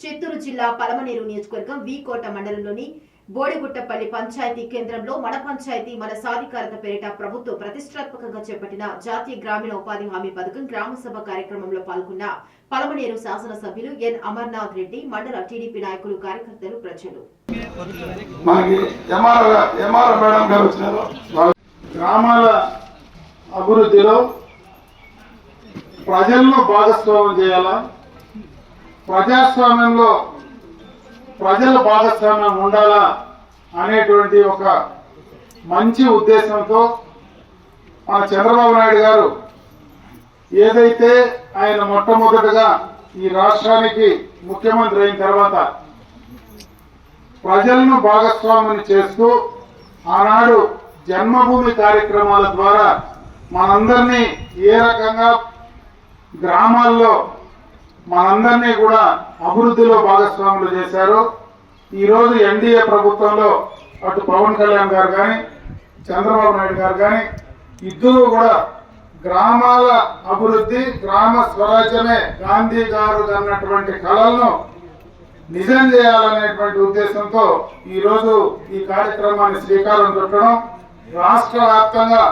చిత్తూరు జిల్లా పలమనేరు నియోజకవర్గం వి కోట మండలంలోని బోడిగుట్టపల్లి పంచాయతీ కేంద్రంలో మన పంచాయతీ మన సాధికారత పేరిట ప్రభుత్వం ప్రతిష్టాత్మకంగా చేపట్టిన జాతీయ గ్రామీణ ఉపాధి హామీ పథకం గ్రామసభ కార్యక్రమంలో పాల్గొన్న పలమనేరు శాసనసభ్యులు ఎన్ అమర్నాథ్ రెడ్డి మండల టీడీపీ నాయకులు కార్యకర్తలు ప్రజలు. గ్రామాల అభివృద్ధిలో ప్రజల్లో భాగస్వామ్యం చేయాలా? ప్రజాస్వామ్యంలో ప్రజల భాగస్వామ్యం ఉండాలా అనేటువంటి ఒక మంచి ఉద్దేశంతో మన చంద్రబాబు నాయుడు గారు ఏదైతే ఆయన మొట్టమొదటిగా ఈ రాష్ట్రానికి ముఖ్యమంత్రి అయిన తర్వాత ప్రజలను భాగస్వామ్యం చేస్తూ ఆనాడు జన్మభూమి కార్యక్రమాల ద్వారా మనందరినీ ఏ రకంగా గ్రామాల్లో మనందరినీ కూడా అభివృద్ధిలో భాగస్వాములు చేశారు. ఈరోజు ఎన్డీఏ ప్రభుత్వంలో అటు పవన్ కళ్యాణ్ గారు కానీ చంద్రబాబు నాయుడు గారు కానీ ఇద్దరు కూడా గ్రామాల అభివృద్ధి గ్రామ స్వరాజ్యమే గాంధీ గారు అన్నటువంటి కళలను నిజం చేయాలనేటువంటి ఉద్దేశంతో ఈరోజు ఈ కార్యక్రమాన్ని శ్రీకారం చుట్టడం రాష్ట్ర వ్యాప్తంగా